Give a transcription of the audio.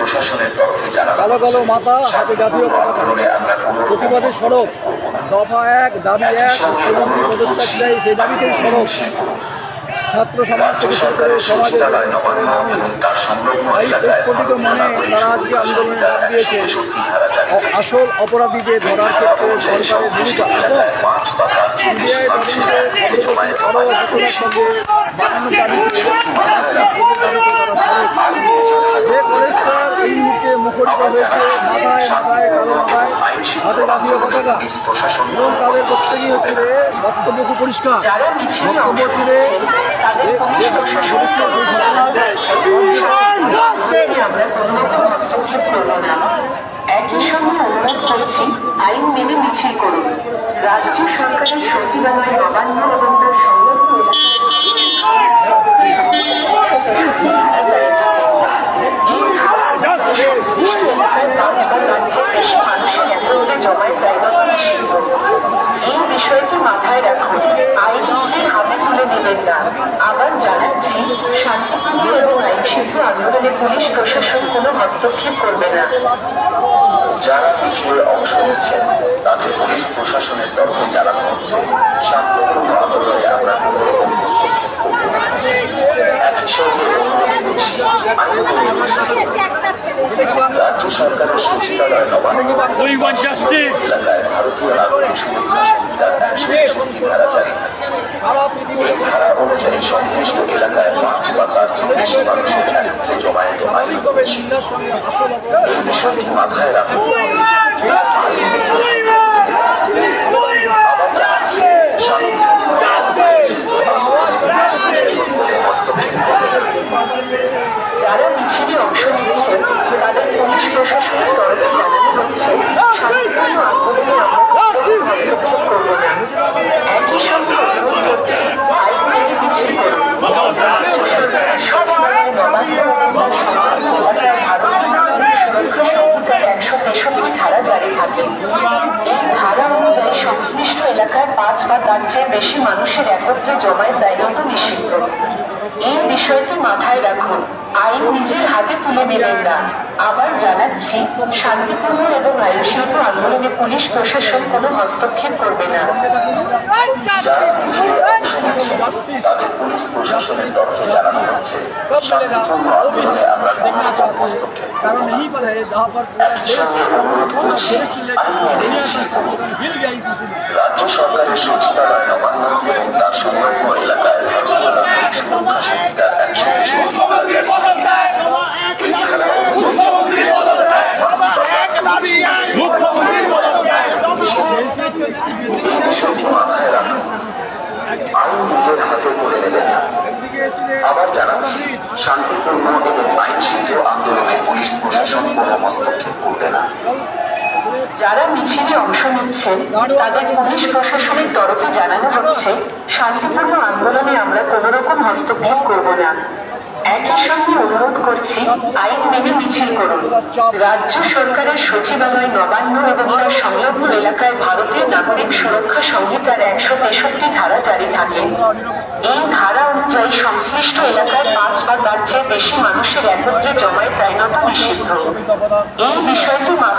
প্রশাসনের তরফে কালো কালো মাথা হাতে জাতীয় পতাকা। প্রতিবাদী সড়ক দফা এক দাবি এক মুখ্যমন্ত্রী পদত্যাগ চাই সেই দাবিতেই সড়ক। ছাত্র সমাজ থেকে শুরু করে সমাজের প্রস্ফুটিত মনে তারা আজকে আন্দোলনে ডাক দিয়েছে। আসল অপরাধীদের ধরার ক্ষেত্রে সরকারের ভূমিকা সিবিআই তদন্তে সঙ্গে বানানো দাবিতে যে কলেজটা এই মুহূর্তে মুখরিত হয়েছে মাথায় মাথায় কালো মাথায়। হাতে জাতীয় পতাকা এবং তাদের প্রত্যেকেই হচ্ছে রে বক্তব্য খুব পরিষ্কার বক্তব্য হচ্ছে রে যে- ঘটনা। ঘটেছে সেই ঘটনা একই সঙ্গে অনুরোধ করছি আইন মেনে মিছিল করুন। রাজ্য সরকারের সচিবালয় নবান্ন এবং তার সংলগ্ন এই বিষয়টি মাথায় রাখুন আইন নিজের হাতে তুলে নেবেন না আবার জানাচ্ছি শান্তিপূর্ণ এবং আইনসিদ্ধ আন্দোলনে পুলিশ প্রশাসন কোনো হস্তক্ষেপ করবে না যারা মিছিলে অংশ নিচ্ছেন তাদের পুলিশ প্রশাসনের তরফে জানানো হচ্ছে শান্তিপূর্ণ আন্দোলনে আমরা কোনো হস্তক্ষেপ করব না। একই সঙ্গে অনুরোধ করছি, আইন মিছিল করুন। রাজ্য সরকারের সচিবালয় নবান্ন We want justice. এলাকায় ভারতীয় নাগরিক সুরক্ষা সংহিতার একশো তেষট্টি ধারা জারি থাকে এই ধারা অনুযায়ী সংশ্লিষ্ট এলাকায় পাঁচ বা তার চেয়ে বেশি মানুষের একত্রে জমায়েত আইন চিন্তার সঙ্গে আসল অপরাধ এই বিষয়টি মাথায় রাখুন হস্তক্ষেপ করবেন যারা মিছিলে অংশ নিচ্ছেন তাদের পুলিশ প্রশাসনের তরফে জানানো হচ্ছে শান্তিপূর্ণ আন্দোলনে আমরা কোনো হস্তক্ষেপ করব না একই সঙ্গে অনুরোধ করছি আইন মেনে মিছিল করুন রাজ্য সরকারের সচিবালয় নবান্ন এবং তার সংলগ্ন এলাকায় ভারতীয় নাগরিক সুরক্ষা তেষট্টি ধারা জারি থাকে এই ধারা অনুযায়ী সংশ্লিষ্ট এলাকায় পাঁচ বা তার চেয়ে বেশি মানুষের একত্রে জমায় দায়িত্ব নিষিদ্ধ। এই বিষয়টি মাথায় রাখুন, আইন নিজের হাতে তুলে দিলেন না। আবার জানাচ্ছি, শান্তিপূর্ণ এবং আইনশীল আন্দোলনে পুলিশ প্রশাসন কোনো হস্তক্ষেপ করবে না। আমরা সচিবালয় নবান্ন এবং তার সংলগ্ন এলাকায় সুরক্ষা একশো নিজের হাতে নেবেন না। আবার জানাচ্ছি শান্তিপূর্ণ এবং আইনসিদ্ধ আন্দোলনে পুলিশ প্রশাসন কোনো হস্তক্ষেপ করবে না। যারা মিছিলে অংশ নিচ্ছেন, তাদের পুলিশ প্রশাসনের তরফে জানানো হচ্ছে, শান্তিপূর্ণ আন্দোলনে আমরা কোনো রকম হস্তক্ষেপ করব না। একই সঙ্গে অনুরোধ করছি, আইন মেনে মিছিল করুন। রাজ্য সরকারের সচিবালয় নবান্ন এবং তার সংলগ্ন এলাকায় ভারতীয় নাগরিক সুরক্ষা সংহিতার একশো তেষট্টি ধারা জারি থাকে। এই ধারা অনুযায়ী সংশ্লিষ্ট এলাকায় পাঁচ বা তার চেয়ে বেশি মানুষের একত্রে জমায়েত আইনত নিষিদ্ধ। এই বিষয়টি মাথায়